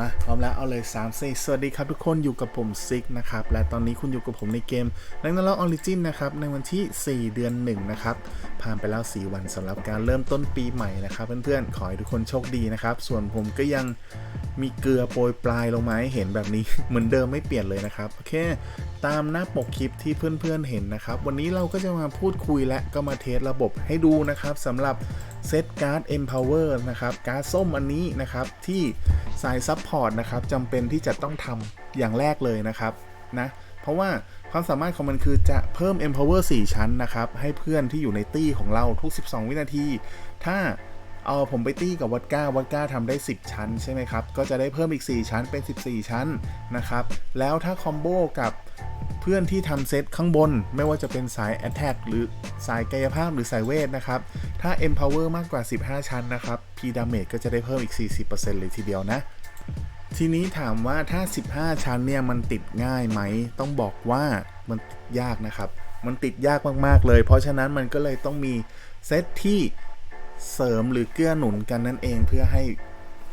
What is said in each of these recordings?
มาพร้อมแล้วเอาเลย3 4สวัสดีครับทุกคนอยู่กับผมซิกนะครับ และตอนนี้คุณอยู่กับผมในเกมนักนักล็อกออริจินนะครับ ในวันที่ 4 เดือน 1 นะครับ ผ่านไปแล้ว 4 วันสำหรับการเริ่มต้นปีใหม่นะครับเพื่อนๆ ขอให้ทุกคนโชคดีนะครับ ส่วนผมก็ยังมีเกลือโปรยปลายลงมาให้เห็นแบบนี้ เหมือนเดิมไม่เปลี่ยนเลยนะครับ โอเค ตามหน้าปกคลิปที่เพื่อนๆเห็นนะครับ วันนี้เราก็จะมาพูดคุยและก็มาเทสระบบให้ดูนะครับสำหรับ เซตการ์ด Empower นะครับการ์ดส้มอันนี้นะครับที่สายซัพพอร์ตนะครับจำเป็นที่จะต้องทำอย่างแรกเลยนะครับนะเพราะว่าความสามารถของมันคือจะเพิ่ม Empower 4 ชั้นนะครับ ให้เพื่อนที่อยู่ในตี้ของเราทุก 12 วินาที ถ้าเอาผมไปตี้กับวัดก้าวัดก้าทำได้ 10 ชั้นใช่ไหมครับ ก็จะได้เพิ่มอีก 4 ชั้นเป็น 14 ชั้นนะครับ แล้วถ้าคอมโบกับ เพื่อนที่ทำเซตข้างบน ไม่ว่าจะเป็นสาย Attack หรือสายกายภาพหรือสายเวทนะครับ ถ้า Empower มากกว่า 15 ชั้นนะครับ P Damage ก็จะได้เพิ่มอีก 40%เลยทีเดียวนะ ทีนี้ถามว่าถ้า 15 ชั้นเนี่ยมันติดง่ายไหม ต้องบอกว่ามันติดยากนะครับ มันติดยากมากๆเลย เพราะฉะนั้นมันก็เลยต้องมีเซตที่เสริมหรือเกื้อหนุนกันนั่นเองเพื่อให้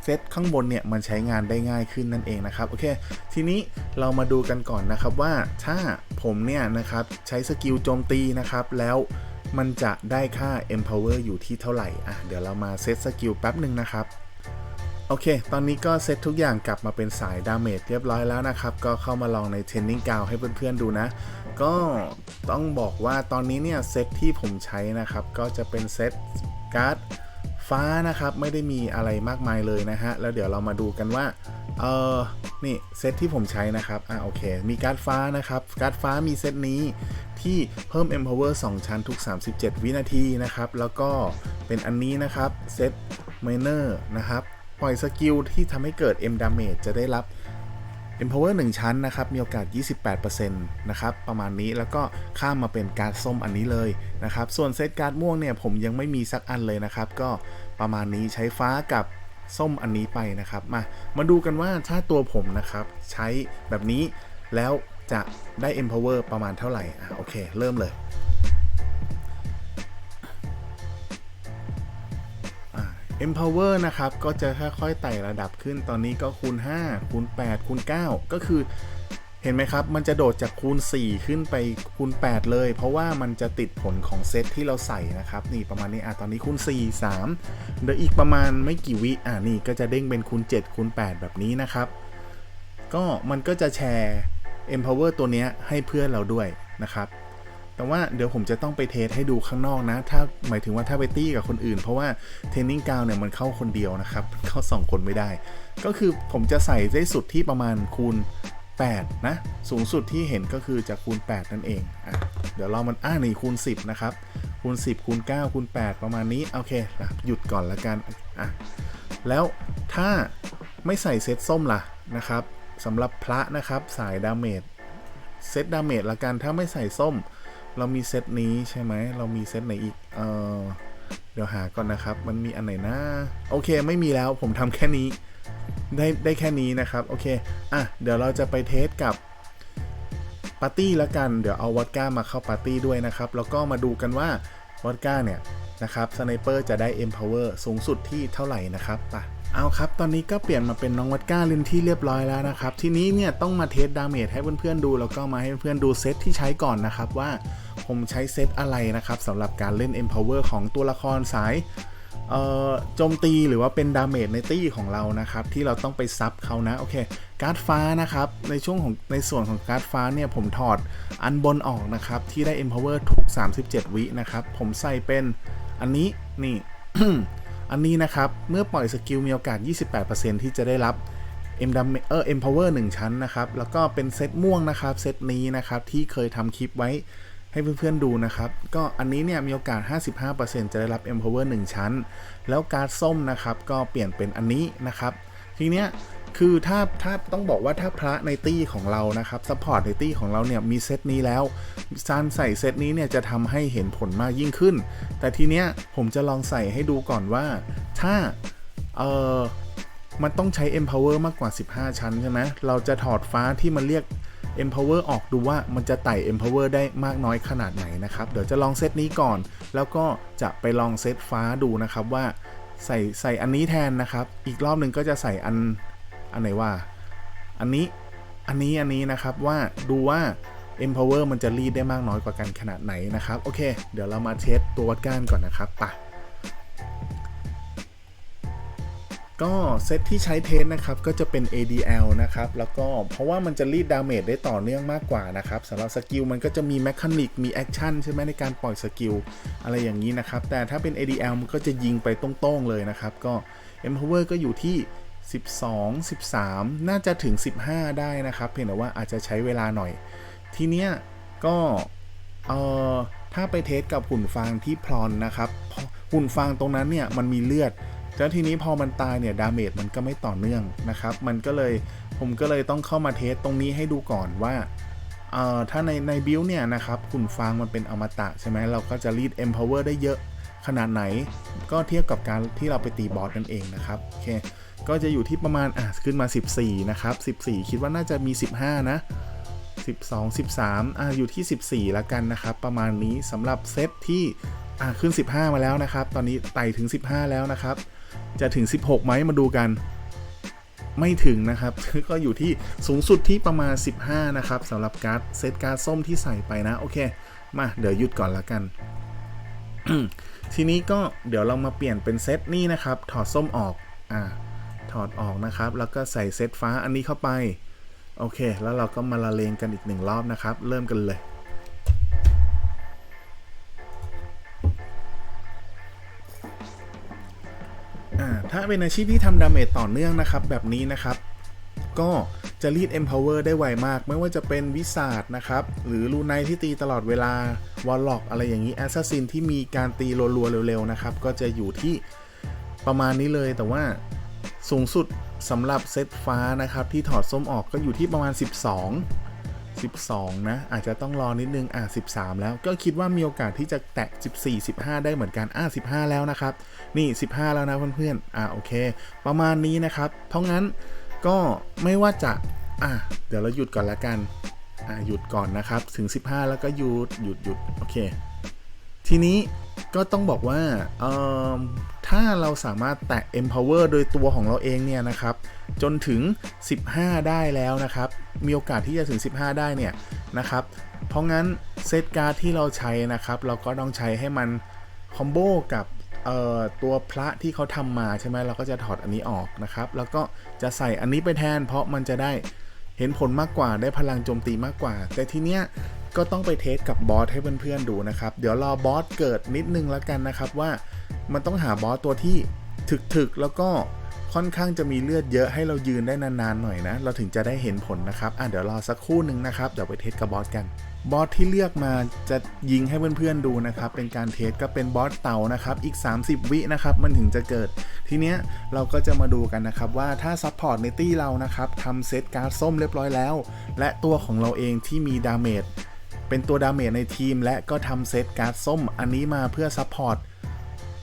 เซตข้างบนเนี่ยมันใช้งานได้ง่ายขึ้นนั่นเองนะครับโอเค ทีนี้เรามาดูกันก่อนนะครับว่าถ้าผมเนี่ยนะครับใช้สกิลโจมตีนะครับแล้วมันจะได้ค่า empower อยู่ที่เท่าไหร่อะเดี๋ยวเรามาเซตสกิลแป๊บหนึ่งนะครับโอเค ตอนนี้ก็เซตทุกอย่างกลับมาเป็นสายดาเมจเรียบร้อยแล้วนะครับ ก็เข้ามาลองในเทรนนิ่งกาวให้เพื่อนๆดูนะ ก็ต้องบอกว่าตอนนี้เนี่ยเซตที่ผมใช้นะครับ ก็จะเป็นเซตการ์ด ฟ้านะครับไม่ได้มีอะไรมากมายเลยนะฮะ แล้วเดี๋ยวเรามาดูกันว่า เออนี่เซตที่ผมใช้นะครับ อะโอเค มีการ์ดฟ้านะครับ การ์ดฟ้ามีเซตนี้ที่เพิ่ม Empower 2 ชั้นทุก 37 วินาทีนะครับ แล้วก็เป็นอันนี้นะครับ เซต Miner นะครับ ปล่อยสกิลที่ทำให้เกิด M Damage จะได้รับ Empower 1 ชั้นนะครับ มีโอกาส 28%นะครับ ประมาณนี้แล้วก็ข้ามมาเป็นการ์ดส้มอันนี้เลยนะครับ ส่วนเซตการ์ดม่วงเนี่ยผมยังไม่มีสักอันเลยนะครับ ก็ประมาณนี้ใช้ฟ้ากับส้มอันนี้ไปนะครับ มา มาดูกันว่าถ้าตัวผมนะครับ ใช้แบบนี้แล้วจะได้ Empower ประมาณเท่าไหร่อะโอเค เริ่มเลย Empower นะครับ ก็จะค่อยๆไต่ระดับขึ้นตอนนี้ก็คูณ 5 คูณ 8 คูณ 9 ก็คือเห็นไหมครับ มันจะโดดจากคูณ 4 ขึ้นไปคูณ 8 เลย เพราะว่ามันจะติดผลของเซตที่เราใส่นะครับ นี่ประมาณนี้อะตอนนี้คูณ 4 3 เดี๋ยวอีกประมาณไม่กี่วิอะนี่ก็จะเด้งเป็นคูณ 7 คูณ 8 แบบนี้นะครับ ก็มันก็จะแชร์ Empower ตัวเนี้ยให้เพื่อนเราด้วยนะครับ แต่ว่าเดี๋ยวผมจะต้องไปเทสให้ดูข้างนอกนะ ถ้าหมายถึงว่าถ้าไปตี้กับคนอื่น เพราะว่าเทนนิ่งกาวเนี่ยมันเข้าคนเดียวนะครับ เข้า 2 คนไม่ได้ ก็คือผมจะใส่ได้สุดที่ประมาณคูณ 8 นะ สูงสุดที่เห็นก็คือจะคูณ 8 นั่นเองอะเดี๋ยวเรามันอ่านี่คูณ 10 นะครับ คูณ 10 คูณ 9 คูณ 8 ประมาณนี้ โอเคหยุดก่อนละกันอะแล้วถ้าไม่ใส่เซตส้มล่ะนะครับสำหรับพระนะครับสายดาเมจเซตดาเมจละกันถ้าไม่ใส่ส้ม เรามีเซตนี้ใช่ไหม เรามีเซตไหนอีก เออเดี๋ยวหาก่อนนะครับ มันมีอันไหนนะ โอเค ไม่มีแล้ว ผมทำแค่นี้ ได้ได้แค่นี้นะครับ โอเค อะ เดี๋ยวเราจะไปเทสกับปาร์ตี้ละกัน เดี๋ยวเอาวอดก้ามาเข้าปาร์ตี้ด้วยนะครับ แล้วก็มาดูกันว่าวอดก้าเนี่ยนะครับ สไนเปอร์จะได้ Empower สูงสุดที่เท่าไหร่นะครับปะ เอาครับ ตอนนี้ก็เปลี่ยนมาเป็นน้องวัดก้าลินที่เรียบร้อยแล้วนะครับ ทีนี้เนี่ยต้องมาเทสดาเมจให้เพื่อนๆดูแล้วก็มาให้เพื่อนๆดูเซตที่ใช้ก่อนนะครับว่าผมใช้เซตอะไรนะครับสำหรับการเล่น Empower ของตัวละครสายโจมตีหรือว่าเป็นดาเมจในตี้ของเรานะครับ ที่เราต้องไปซับเขานะโอเค การ์ดฟ้านะครับ ในช่วงของในส่วนของการ์ดฟ้าเนี่ยผมถอดอันบนออกนะครับ ที่ได้ Empower ทุก 37 วินะครับ ผมใส่เป็นอันนี้นี่ อันนี้นะครับ เมื่อปล่อยสกิลมีโอกาส 28%ที่จะได้รับ M d a m เออ M Power 1 ชั้นนะครับ แล้วก็เป็นเซตม่วงนะครับ เซตนี้นะครับ ที่เคยทำคลิปไว้ให้เพื่อนๆดูนะครับ ก็อันนี้เนี่ยมีโอกาส 55%จะได้รับ M Power 1 ชั้น แล้วการ์ดส้มนะครับ ก็เปลี่ยนเป็นอันนี้นะครับ ทีเนี้ย คือถ้าถ้าต้องบอกว่าถ้าพระในตี้ของเรานะครับซัพพอร์ตในตี้ของเราเนี่ยมีเซตนี้แล้วการใส่เซตนี้เนี่ยจะทำให้เห็นผลมากยิ่งขึ้น แต่ทีเนี้ยผมจะลองใส่ให้ดูก่อนว่า ถ้าเออมันต้องใช้ Empower มากกว่า 15 ชั้นใช่ไหมเราจะถอดฟ้าที่มันเรียก Empower ออกดูว่ามันจะไต่ Empower ได้มากน้อยขนาดไหนนะครับ เดี๋ยวจะลองเซตนี้ก่อน แล้วก็จะไปลองเซตฟ้าดูนะครับว่าใส่ใส่อันนี้แทนนะครับ อีกรอบหนึ่งก็จะใส่อัน อันไหนว่า อันนี้ อันนี้ อันนี้นะครับว่าดูว่า empower มันจะรีดได้มากน้อยกว่ากันขนาดไหนนะครับ โอเค เดี๋ยวเรามาเทสตัววัดก้านก่อนนะครับปะก็เซตที่ใช้เทสนะครับก็จะเป็น ADL นะครับ แล้วก็เพราะว่ามันจะรีดดาเมจได้ต่อเนื่องมากกว่านะครับสำหรับสกิลมันก็จะมีแมคานิกมีแอคชั่นใช่ไหมในการปล่อยสกิลอะไรอย่างนี้นะครับ แต่ถ้าเป็น ADL มันก็จะยิงไปตรงๆเลยนะครับ ก็ empower ก็อยู่ที่ 12 13 น่าจะถึง 15 ได้นะครับ เพียงแต่ว่าอาจจะใช้เวลาหน่อย ทีเนี้ยก็เอ่อถ้าไปเทสกับหุ่นฟางที่พรอนนะครับ หุ่นฟางตรงนั้นเนี่ยมันมีเลือดแล้วทีนี้พอมันตายเนี่ยดาเมจมันก็ไม่ต่อเนื่องนะครับ มันก็เลยผมก็เลยต้องเข้ามาเทสตรงนี้ให้ดูก่อนว่าเอ่อถ้าในในบิลเนี่ยนะครับหุ่นฟางมันเป็นอมตะใช่ไหมเราก็จะรีด empower ได้เยอะขนาดไหน ก็เทียบกับการที่เราไปตีบอสนั่นเองนะครับโอเค ก็จะอยู่ที่ประมาณอะขึ้นมา 14 นะครับ 14 คิดว่าน่าจะมี 15 นะ 12 13อ่าอยู่ที่ 14 แล้วกันนะครับ ประมาณนี้สำหรับเซตที่อ่าขึ้น 15 มาแล้วนะครับ ตอนนี้ไต่ถึง 15 แล้วนะครับ จะถึง 16 ไหมมาดูกัน ไม่ถึงนะครับ ก็อยู่ที่สูงสุดที่ประมาณ 15 นะครับสำหรับการ์ดเซตการ์ดส้มที่ใส่ไปนะ โอเค มาเดี๋ยวหยุดก่อนละกันทีนี้ก็เดี๋ยวเรามาเปลี่ยนเป็นเซตนี่นะครับ ถอดส้มออก อ่า ถอดออกนะครับ แล้วก็ใส่เซตฟ้าอันนี้เข้าไป โอเค แล้วเราก็มาละเลงกันอีกหนึ่งรอบนะครับ เริ่มกันเลยอ่าถ้าเป็นอาชีพที่ทำดาเมจต่อเนื่องนะครับ แบบนี้นะครับ ก็จะรีด empower ได้ไวมาก ไม่ว่าจะเป็นวิสาดนะครับ หรือลูไนที่ตีตลอดเวลาวอลล็อกอะไรอย่างนี้แอสซัสซินที่มีการตีรัวๆเร็วๆนะครับ ก็จะอยู่ที่ประมาณนี้เลยแต่ว่า สูงสุดสำหรับเซตฟ้านะครับ ที่ถอดส้มออกก็อยู่ที่ประมาณ 12 12 นะ อาจจะต้องรอนิดนึง อะ 13 แล้วก็คิดว่ามีโอกาสที่จะแตะ 14 15 ได้เหมือนกัน อะ 15 แล้วนะครับ นี่ 15 แล้วนะเพื่อนๆ อะ โอเค ประมาณนี้นะครับ เพราะงั้นก็ไม่ว่าจะ อะ เดี๋ยวเราหยุดก่อนละกัน อะ หยุดก่อนนะครับ ถึง 15 แล้วก็หยุด หยุดหยุดโอเค ทีนี้ ก็ต้องบอกว่าถ้าเราสามารถแตะ empower โดยตัวของเราเองเนี่ยนะครับ จนถึง 15 ได้แล้วนะครับ มีโอกาสที่จะถึง 15 ได้เนี่ยนะครับ เพราะงั้นเซตการ์ดที่เราใช้นะครับ เราก็ต้องใช้ให้มันคอมโบกับตัวพระที่เขาทำมาใช่ไหมเราก็จะถอดอันนี้ออกนะครับ แล้วก็จะใส่อันนี้ไปแทน เพราะมันจะได้เห็นผลมากกว่าได้พลังโจมตีมากกว่า แต่ทีเนี้ย ก็ต้องไปเทสกับบอสให้เพื่อนๆดูนะครับ เดี๋ยวรอบอสเกิดนิดนึงแล้วกันนะครับว่ามันต้องหาบอสตัวที่ถึกๆแล้วก็ค่อนข้างจะมีเลือดเยอะให้เรายืนได้นานๆหน่อยนะ เราถึงจะได้เห็นผลนะครับอะเดี๋ยวรอสักครู่หนึ่งนะครับ เดี๋ยวไปเทสกับบอสกัน บอสที่เลือกมาจะยิงให้เพื่อนๆดูนะครับ เป็นการเทสก็เป็นบอสเต่านะครับ อีก 30 วินะครับ มันถึงจะเกิด ทีเนี้ยเราก็จะมาดูกันนะครับว่าถ้าซัพพอร์ตในตี้เรานะครับทำเซตการ์ดส้มเรียบร้อยแล้ว และตัวของเราเองที่มีดาเมจ เป็นตัวดาเมจในทีม และก็ทำเซตการ์ดส้มอันนี้มาเพื่อซัพพอร์ต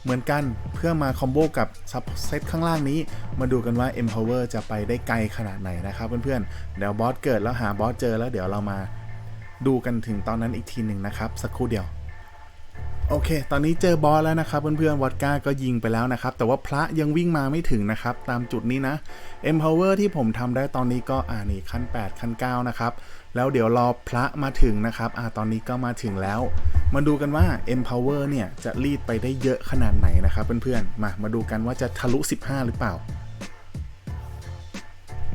เหมือนกันเพื่อมาคอมโบกับเซตข้างล่างนี้ มาดูกันว่า Empower จะไปได้ไกลขนาดไหนนะครับเพื่อนๆ เดี๋ยวบอสเกิดแล้วหาบอสเจอแล้วเดี๋ยวเรามาดูกันถึงตอนนั้นอีกทีหนึ่งนะครับ สักครู่เดียว โอเค ตอนนี้เจอบอสแล้วนะครับเพื่อนๆวอดก้าก็ยิงไปแล้วนะครับ แต่ว่าพระยังวิ่งมาไม่ถึงนะครับ ตามจุดนี้นะ Empower ที่ผมทำได้ตอนนี้ก็อ่านี่ขั้น 8 ขั้น 9 นะครับ แล้วเดี๋ยวรอพระมาถึงนะครับอ่าตอนนี้ก็มาถึงแล้ว มาดูกันว่า Empower เนี่ยจะรีดไปได้เยอะขนาดไหนนะครับเพื่อนๆ มามาดูกันว่าจะทะลุ 15 หรือเปล่า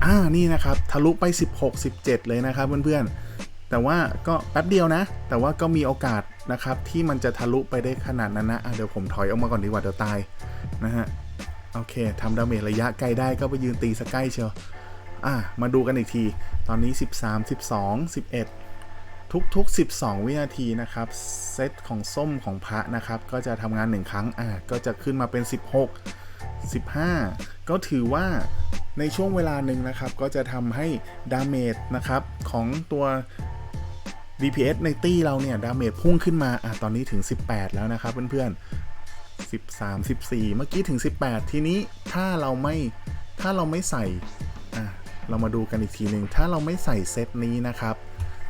อ่านี่นะครับทะลุไป 16 17 เลยนะครับเพื่อนๆ แต่ว่าก็แป๊บเดียวนะ แต่ว่าก็มีโอกาสนะครับที่มันจะทะลุไปได้ขนาดนั้นนะะเดี๋ยวผมถอยออกมาก่อนดีกว่าเดี๋ยวตายนะฮะโอเคทำดาเมจระยะไกลได้ก็ไปยืนตีสกใกล้เชียว อะมาดูกันอีกที ตอนนี้ 13 12 11 ทุกๆ 12 วินาทีนะครับ เซตของส้มของพระนะครับ ก็จะทำงาน 1 ครั้งอะก็จะขึ้นมาเป็น 16 15 ก็ถือว่าในช่วงเวลาหนึ่งนะครับ ก็จะทำให้ดาเมจนะครับของตัว DPS ในตี้เราเนี่ย ดาเมจพุ่งขึ้นมาอะตอนนี้ถึง 18 แล้วนะครับเพื่อนๆ 13 14 เมื่อกี้ถึง 18 ทีนี้ถ้าเราไม่ถ้าเราไม่ใส่ เรามาดูกันอีกทีหนึ่งถ้าเราไม่ใส่เซตนี้นะครับ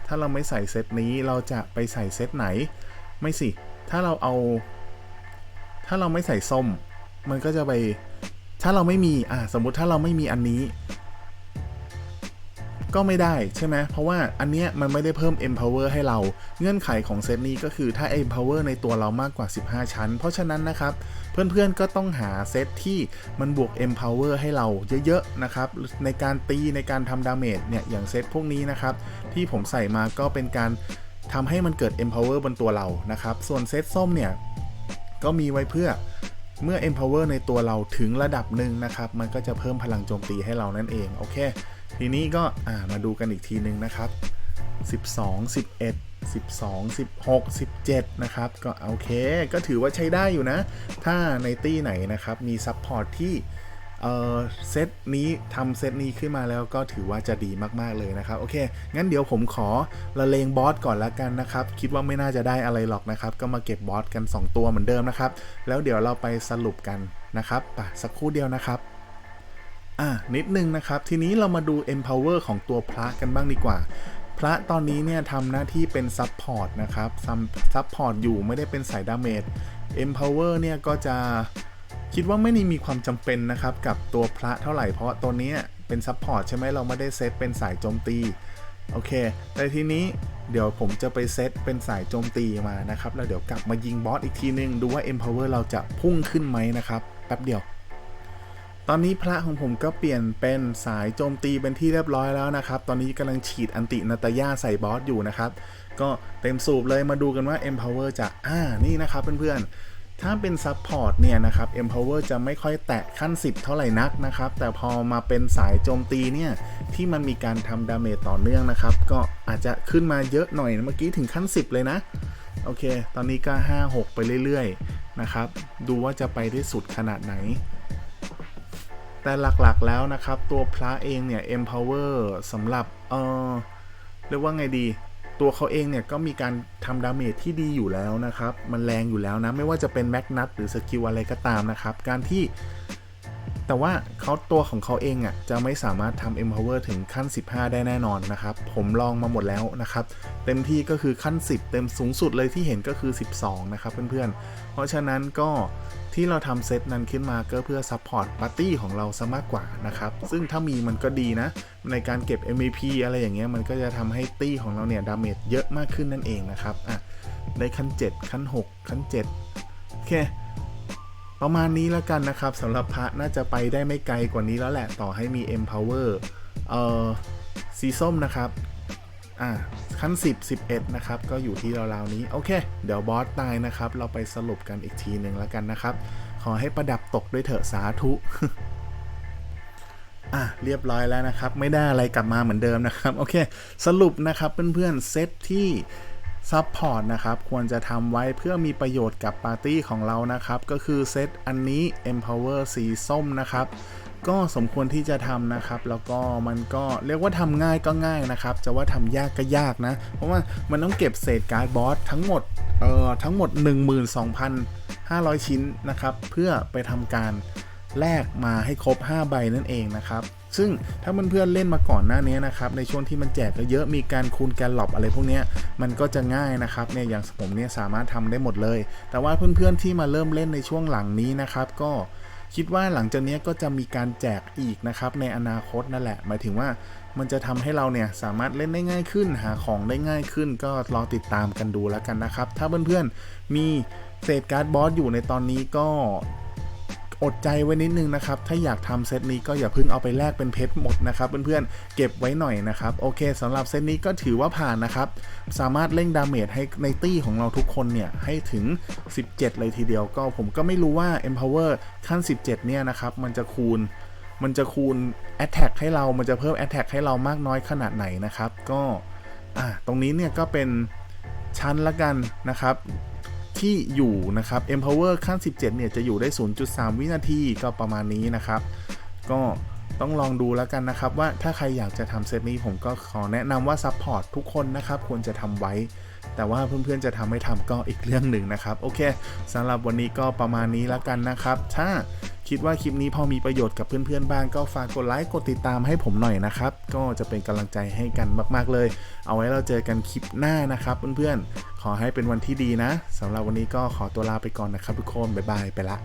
ถ้าเราไม่ใส่เซตนี้เราจะไปใส่เซตไหน ไม่สิ ถ้าเราเอา ถ้าเราไม่ใส่ส้ม มันก็จะไป ถ้าเราไม่มี อะสมมุติถ้าเราไม่มีอันนี้ ก็ไม่ได้ใช่ไหมเพราะว่าอันเนี้ยมันไม่ได้เพิ่ม empower ให้เรา เงื่อนไขของเซตนี้ก็คือถ้า empower ในตัวเรามากกว่า 15 ชั้น เพราะฉะนั้นนะครับเพื่อนๆก็ต้องหาเซตที่มันบวก empower ให้เราเยอะๆนะครับในการตีในการทำดาเมจเนี่ยอย่างเซตพวกนี้นะครับที่ผมใส่มาก็เป็นการทำให้มันเกิด empower บนตัวเรานะครับส่วนเซตส้มเนี่ยก็มีไว้เพื่อเมื่อ empower ในตัวเราถึงระดับหนึ่งนะครับ มันก็จะเพิ่มพลังโจมตีให้เรานั่นเอง โอเค ทีนี้ก็มาดูกันอีกทีหนึ่งนะครับ 12 11 12 16 17 นะครับ ก็โอเค ก็ถือว่าใช้ได้อยู่นะ ถ้าในตี้ไหนนะครับ มีซัพพอร์ตที่เออเซตนี้ทำเซตนี้ขึ้นมาแล้วก็ถือว่าจะดีมากๆเลยนะครับ โอเค งั้นเดี๋ยวผมขอละเลงบอสก่อนละกันนะครับ คิดว่าไม่น่าจะได้อะไรหรอกนะครับ ก็มาเก็บบอสกัน 2 ตัวเหมือนเดิมนะครับ แล้วเดี๋ยวเราไปสรุปกันนะครับไปสักครู่เดียวนะครับ อะนิดนึงนะครับ ทีนี้เรามาดู empower ของตัวพระกันบ้างดีกว่า พระตอนนี้เนี่ยทำหน้าที่เป็นซับพอร์ตนะครับซับพอร์ตอยู่ไม่ได้เป็นสายดาเมจ empower เนี่ยก็จะคิดว่าไม่ได้มีความจำเป็นนะครับกับตัวพระเท่าไหร่เพราะตัวเนี้ยเป็นซับพอร์ตใช่ไหมเราไม่ได้เซตเป็นสายโจมตีโอเค แต่ทีนี้เดี๋ยวผมจะไปเซตเป็นสายโจมตีมานะครับ แล้วเดี๋ยวกลับมายิงบอสอีกทีนึง ดูว่า empower เราจะพุ่งขึ้นไหมนะครับ แป๊บเดียว ตอนนี้พระของผมก็เปลี่ยนเป็นสายโจมตีเป็นที่เรียบร้อยแล้วนะครับ ตอนนี้กำลังฉีดอันตินาตาย่าใส่บอสอยู่นะครับ ก็เต็มสูบเลยมาดูกันว่า empower จะอ่านี่นะครับเพื่อนๆ ถ้าเป็น support เนี่ยนะครับ empower จะไม่ค่อยแตะขั้น 10 เท่าไหร่นักนะครับ แต่พอมาเป็นสายโจมตีเนี่ย ที่มันมีการทำดาเมจต่อเนื่องนะครับ ก็อาจจะขึ้นมาเยอะหน่อยเมื่อกี้ถึงขั้น 10 เลยนะ โอเค ตอนนี้ก็ 5 6 ไปเรื่อยๆนะครับ ดูว่าจะไปได้สุดขนาดไหน แต่หลักๆแล้วนะครับ ตัวพระเองเนี่ย empower สำหรับเออเรียกว่าไงดี ตัวเขาเองเนี่ย ก็มีการทำดาเมจที่ดีอยู่แล้วนะครับ มันแรงอยู่แล้วนะ ไม่ว่าจะเป็นแมกนัตหรือสกิลอะไรก็ตามนะครับ การที่ แต่ว่าเขาตัวของเขาเองอะจะไม่สามารถทำ empower ถึงขั้น 15 ได้แน่นอนนะครับ ผมลองมาหมดแล้วนะครับ เต็มที่ก็คือขั้น 10 เต็มสูงสุดเลยที่เห็นก็คือ 12 นะครับเพื่อนๆ เพราะฉะนั้นก็ที่เราทำเซตนั้นขึ้นมาก็เพื่อซัพพอร์ตปาร์ตี้ของเราซะมากกว่านะครับ ซึ่งถ้ามีมันก็ดีนะ ในการเก็บ MVP อะไรอย่างเงี้ยมันก็จะทำให้ตี้ของเราเนี่ยดาเมจเยอะมากขึ้นนั่นเองนะครับอะได้ขั้น 7 ขั้น 6 ขั้น 7 โอเค ประมาณนี้แล้วกันนะครับสำหรับพระน่าจะไปได้ไม่ไกลกว่านี้แล้วแหละต่อให้มี Empower เอ่อสีส้มนะครับอ่าขั้น 10 11 นะครับ ก็อยู่ที่ราวๆนี้ โอเค เดี๋ยวบอสตายนะครับ เราไปสรุปกันอีกทีหนึ่งแล้วกันนะครับ ขอให้ประดับตกด้วยเถอะสาธุอะเรียบร้อยแล้วนะครับ ไม่ได้อะไรกลับมาเหมือนเดิมนะครับ โอเค สรุปนะครับเพื่อนๆเซตที่ ซัพพอร์ตนะครับ ควรจะทำไว้เพื่อมีประโยชน์กับปาร์ตี้ของเรานะครับ ก็คือเซตอันนี้ Empower สีส้มนะครับ ก็สมควรที่จะทำนะครับ แล้วก็มันก็เรียกว่าทำง่ายก็ง่ายนะครับ จะว่าทำยากก็ยากนะ เพราะว่ามันต้องเก็บเศษการ์ดบอสทั้งหมด เอ่อ ทั้งหมด 12,500 ชิ้นนะครับ เพื่อไปทำการแลกมาให้ครบ 5 ใบนั่นเองนะครับ ซึ่งถ้าเพื่อนๆเล่นมาก่อนหน้านี้นะครับในช่วงที่มันแจกเยอะมีการคูณแกลลอบอะไรพวกนี้มันก็จะง่ายนะครับเนี่ยอย่างผมเนี่ยสามารถทำได้หมดเลย แต่ว่าเพื่อนๆที่มาเริ่มเล่นในช่วงหลังนี้นะครับ ก็คิดว่าหลังจากนี้ก็จะมีการแจกอีกนะครับในอนาคตนั่นแหละ หมายถึงว่ามันจะทำให้เราเนี่ยสามารถเล่นได้ง่ายขึ้น หาของได้ง่ายขึ้น ก็รอติดตามกันดูแล้วกันนะครับ ถ้าเพื่อนๆมีเศษการ์ดบอสอยู่ในตอนนี้ก็ อดใจไว้นิดนึงนะครับ ถ้าอยากทำเซตนี้ก็อย่าเพิ่งเอาไปแลกเป็นเพชรหมดนะครับเพื่อนๆเก็บไว้หน่อยนะครับ โอเคสำหรับเซตนี้ก็ถือว่าผ่านนะครับ สามารถเล่งดาเมจให้ในตี้ของเราทุกคนเนี่ย ให้ถึง 17 เลยทีเดียวก็ผมก็ไม่รู้ว่า Empower ขั้น 17 เนี่ยนะครับ มันจะคูณมันจะคูณ Attack ให้เรา มันจะเพิ่ม Attack ให้เรามากน้อยขนาดไหนนะครับ ก็ตรงนี้เนี่ยก็เป็นชั้นละกันนะครับ ที่อยู่นะครับ Empower ขั้น 17 เนี่ยจะอยู่ได้ 0.3 วินาทีก็ประมาณนี้นะครับ ก็ต้องลองดูแล้วกันนะครับ ว่าถ้าใครอยากจะทำเซตนี้ผมก็ขอแนะนำว่าซัพพอร์ตทุกคนนะครับ ควรจะทำไว้ แต่ว่าเพื่อนๆจะทำไม่ทำก็อีกเรื่องหนึ่งนะครับ โอเคสำหรับวันนี้ก็ประมาณนี้แล้วกันนะครับ ถ้า คิดว่าคลิปนี้พอมีประโยชน์กับเพื่อนๆบ้างก็ฝากกดไลค์กดติดตามให้ผมหน่อยนะครับ ก็จะเป็นกำลังใจให้กันมากๆเลย เอาไว้เราเจอกันคลิปหน้านะครับเพื่อนๆขอให้เป็นวันที่ดีนะสำหรับวันนี้ก็ขอตัวลาไปก่อนนะครับทุกคนบ๊ายบายไปละ